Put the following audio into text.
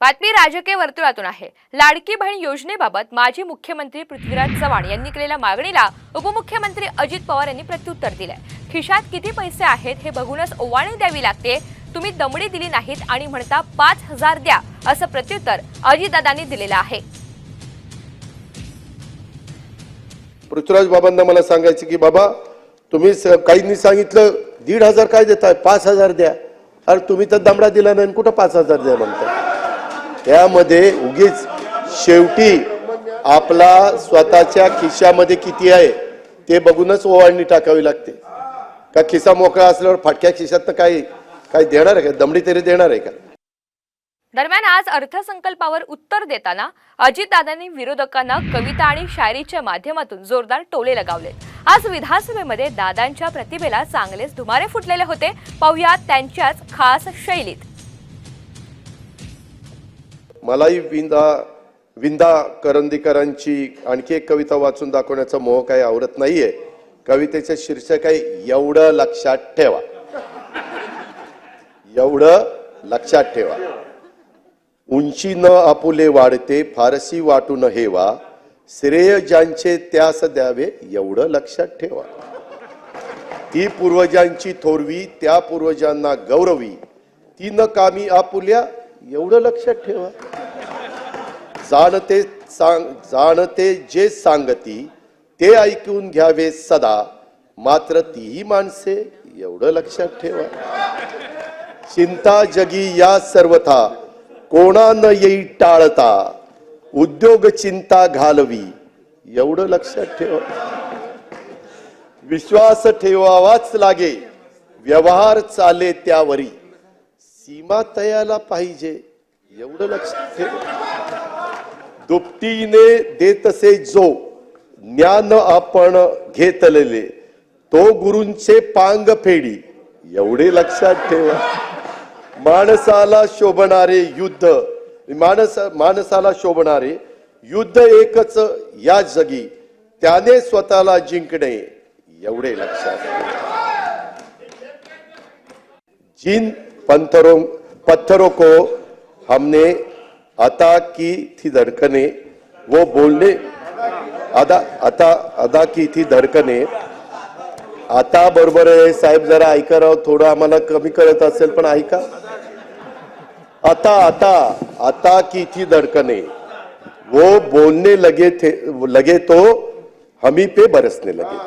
बातमी राजकीय वर्तुळातून आहे. लाडकी बहीण योजनेबाबत माजी मुख्यमंत्री पृथ्वीराज चव्हाण यांनी केलेल्या मागणीला उपमुख्यमंत्री अजित पवार यांनी प्रत्युत्तर दिलंय. खिशात किती पैसे आहेत हे बघूनच ओवाळणी द्यावी लागते. तुम्ही दमडी दिली नाहीत आणि म्हणता पाच हजार द्या असं प्रत्युत्तर अजितदादांनी दिलेलं आहे. पृथ्वीराज बाबांना मला सांगायचं की बाबा तुम्ही काहींनी सांगितलं दीड हजार काय देताय? पाच हजार द्या. अरे तुम्ही तर दमडा दिला नाही कुठं पाच हजार द्या म्हणता त्यामध्ये उगीच शेवटी आपला स्वतःच्या खिशामध्ये किती आहे ते बघूनच ओवाळणी टाकावी लागते. का खिसा मोकळा असल्यावर फाटक्या खिशात काही काही देणार आहे का? दमडी तरी देणार आहे का? दरम्यान आज अर्थसंकल्पावर उत्तर देताना अजितदादांनी विरोधकांना कविता आणि शायरीच्या माध्यमातून जोरदार टोले लगावले. आज विधानसभेमध्ये दादांच्या प्रतिभेला चांगलेच धुमारे फुटलेले होते. पाहुयात त्यांच्याच खास शैलीत. मलाही विंदा विंदा करंदीकरांची आणखी एक कविता वाचून दाखवण्याचा मोह काही आवडत नाहीये. कवितेचं शीर्षक आहे एवढं लक्षात ठेवा. एवढं लक्षात ठेवा. उंची न आपुले वाढते फारसी वाटून हेवा. श्रेय ज्यांचे त्यास द्यावे एवढं लक्षात ठेवा. ती पूर्वजांची थोरवी त्या पूर्वजांना गौरवी. ती न कामी आपुल्या एवढं लक्षात ठेवा. जाणते सांग जाणते जे सांगती ते ऐकून घ्यावे सदा. मात्र तीही माणसे एवढं लक्षात ठेवा. चिंता जगी या सर्वथा कोणा न येई टाळता? उद्योग चिंता घालवी एवढं लक्षात ठेवा. विश्वास ठेवावाच लागे व्यवहार चाले त्यावरी. सीमा तयाला पाहिजे एवढं लक्षात ठेवा दुपटीने देतसे जो ज्ञान आपण घेतलेले तो गुरूंचे पांग फेडी एवढे लक्षात ठेवा. माणसाला शोभणारे युद्ध माणस माणसाला शोभणारे युद्ध एकच या जगी त्याने स्वतःला जिंकणे एवढे लक्षात जिन पंथरों पत्थरों को हमने अता की थी धड़कने वो बोलने अदा अता अदा की थी धडकने। आता बरोबर आहे साहेब जरा ऐका राव थोडं आम्हाला कमी करत असेल पण ऐका. आता आता आता की थी धड़कने। वो बोलने लगे थे लगे तो हमी पे बरसने लगे।